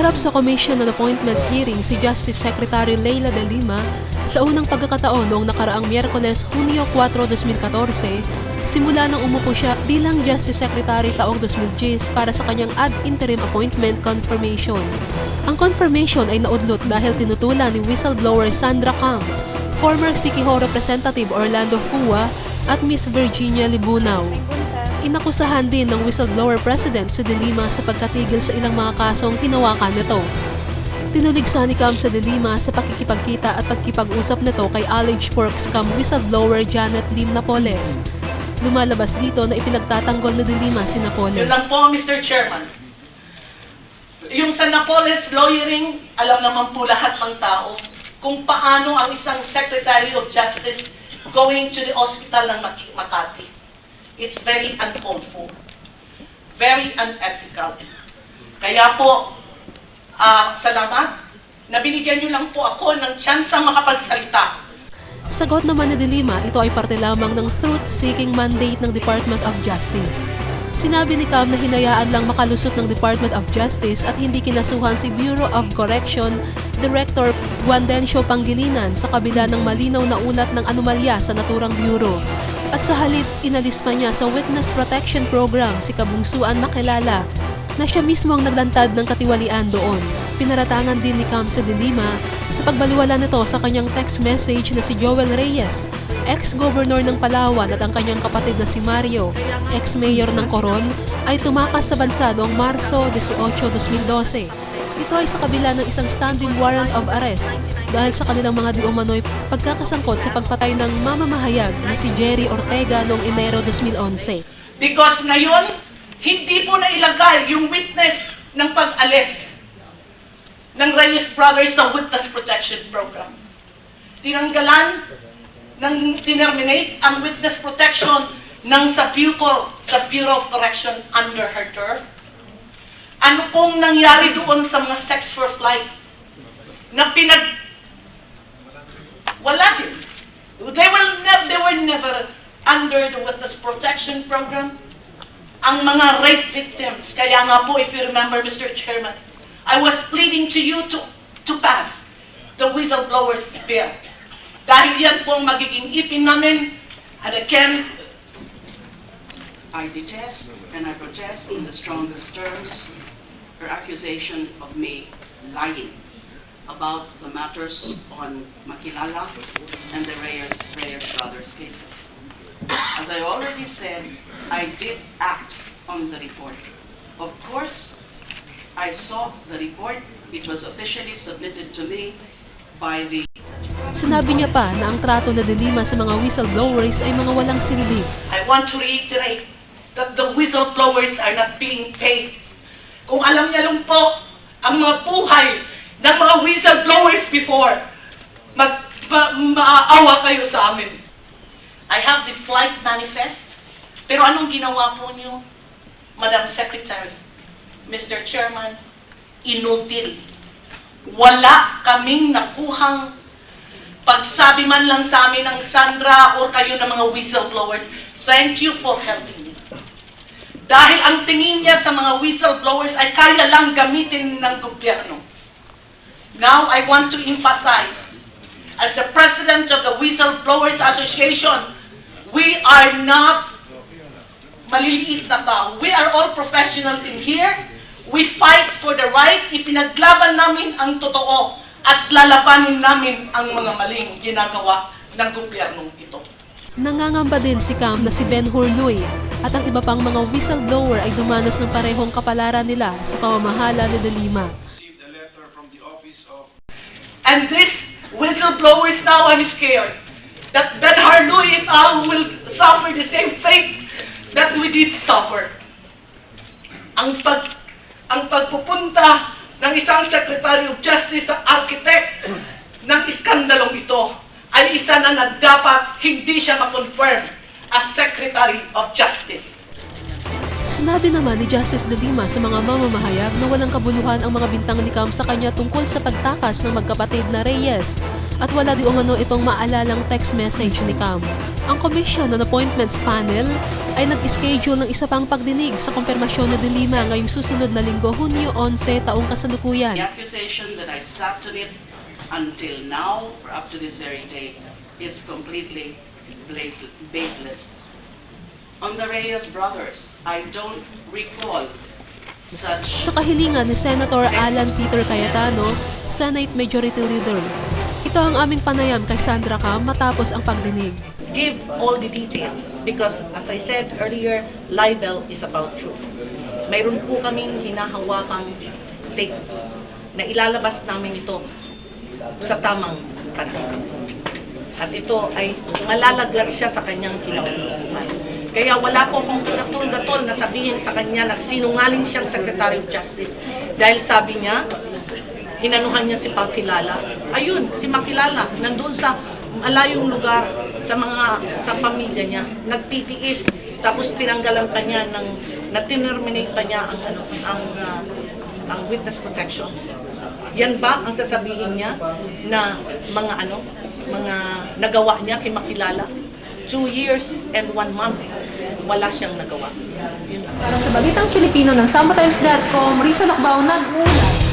Humarap sa Commission on Appointments hearing si Justice Secretary Leila de Lima sa unang pagkakataon noong nakaraang Miyerkules, Hunyo 4, 2014, simula nang umupo siya bilang Justice Secretary taong 2010 para sa kanyang ad interim appointment confirmation. Ang confirmation ay naudlot dahil tinutulan ni whistleblower Sandra Camp, former Sikiho Representative Orlando Fua at Miss Virginia Libunaw. Inakusahan din ng whistleblower president si De Lima sa pagkatigil sa ilang mga kasong hinawakan nito. Tinuligsa ni Cam sa De sa pakikipagkita at pagkipag-usap nito kay Alleged Works Cam whistleblower Janet Lim Napoles. Lumalabas dito na ipinagtatanggol ni De Lima si Napoles. Yun lang po, Mr. Chairman. Yung sa Napoles lawyering, alam naman po lahat ng tao kung paano ang isang Secretary of Justice going to the hospital ng Mak- Makati. It's very uncalled. Very unethical. Kaya po, ah, salamat. Nabinigyan niyo lang po ako ng tsansang makapagsalita. Sagot naman ni De Lima, ito ay parte lamang ng truth-seeking mandate ng Department of Justice. Sinabi ni Cam na hinayaan lang makalusot ng Department of Justice at hindi kinasuhan si Bureau of Correction Director Guandencio Pangilinan sa kabila ng malinaw na ulat ng anomalya sa naturang bureau. At sa halip, inalis pa niya sa Witness Protection Program si Kabungsuan Makilala na siya mismo ang naglantad ng katiwalian doon. Pinaratangan din ni Kamsa de Lima sa pagbaliwala nito sa kanyang text message na si Joel Reyes, ex-governor ng Palawan at ang kanyang kapatid na si Mario, ex-mayor ng Coron, ay tumakas sa bansa noong Marso 18, 2012. Ito ay sa kabila ng isang standing warrant of arrest dahil sa kanilang mga di umano'y pagkakasangkot sa pagpatay ng mamamahayag na si Jerry Ortega noong Enero 2011. Because ngayon, hindi po na ilagay yung witness ng pag-alis ng Reyes Brothers sa Witness Protection Program. Tinanggalan ng tinerminate ang witness protection ng sa Bureau, sa Bureau of Correction under her term. Ano pong nangyari doon sa mga sex for flight na pinag... Wala din. They, will ne- they were never under the witness protection program ang mga rape victims. Kaya nga po, if you remember, Mr. Chairman, I was pleading to you to, to pass the whistleblowers bill. Dahil yan po ang magiging ipin namin. And again, I detest and I protest in the strongest terms her accusation of me lying about the matters on Makilala and the Reyes, Reyes brothers cases. As I already said, I did act on the report. Of course, I saw the report. It was officially submitted to me by the Sinabi niya pa na ang trato na Delima sa mga whistleblowers ay mga walang silbi. I want to reiterate that the whistleblowers are not being paid. Kung alam niya lang po ang mga buhay ng mga whistleblowers before, mag, ma, maaawa kayo sa amin. I have the flight manifest, pero anong ginawa po niyo, Madam Secretary, Mr. Chairman, inudil. Wala kaming nakuhang pagsabi man lang sa amin ng Sandra or kayo ng mga whistleblowers, thank you for helping me. Dahil ang tingin niya sa mga whistleblowers ay kaya lang gamitin ng gobyerno. Now, I want to emphasize, as the president of the Whistleblowers Association, we are not maliliit na tao. We are all professionals in here. We fight for the right. Ipinaglaban namin ang totoo at lalabanin namin ang mga maling ginagawa ng gobyernong ito. Nangangamba din si Cam na si Ben Hurluy at ang iba pang mga whistleblower ay dumanas ng parehong kapalaran nila sa pamamahala ni Delima. And this whistleblowers now, I'm scared that Ben Harloy and I will suffer the same fate that we did suffer. Ang pag ang pagpupunta ng isang Secretary of Justice sa architect ng iskandalong ito ay isa na na dapat hindi siya ma-confirm as Secretary of Justice. Sinabi naman ni Justice De Lima sa mga mamamahayag na walang kabuluhan ang mga bintang ni Cam sa kanya tungkol sa pagtakas ng magkapatid na Reyes at wala di umano itong maalalang text message ni Cam. Ang Commission on Appointments Panel ay nag-schedule ng isa pang pagdinig sa kumpirmasyon ni De Lima ngayong susunod na linggo Hunyo 11 taong kasalukuyan. The accusation that I sat on it until now, or up to this very day, is completely baseless. On the Reyes brothers, I don't recall such Sa kahilingan ni Senator Alan Peter Cayetano, Senate Majority Leader. Ito ang aming panayam kay Sandra Cam matapos ang pagdinig. give all the details because as I said earlier, libel is about truth. Mayroon po kaming hinahawakang tape na ilalabas namin ito sa tamang panahon. At ito ay malalaglag siya sa kanyang kinabubuhay. Kaya wala po akong pinatol-gatol na sabihin sa kanya na sinungaling siyang Secretary of Justice dahil sabi niya, inanuhan niya si Pakilala. Ayun, si Makilala, nandun sa malayong lugar sa mga sa pamilya niya, nagtitiis tapos tinanggalan pa niya ng na-terminate pa niya ang ano ang ah, ang witness protection. Yan ba ang sasabihin niya na mga ano, mga nagawa niya kay Makilala? Two years and one month, wala siyang nagawa. Para sa Balitang Filipino ng SambaTimes.com, Risa Lakbao nag-uulat.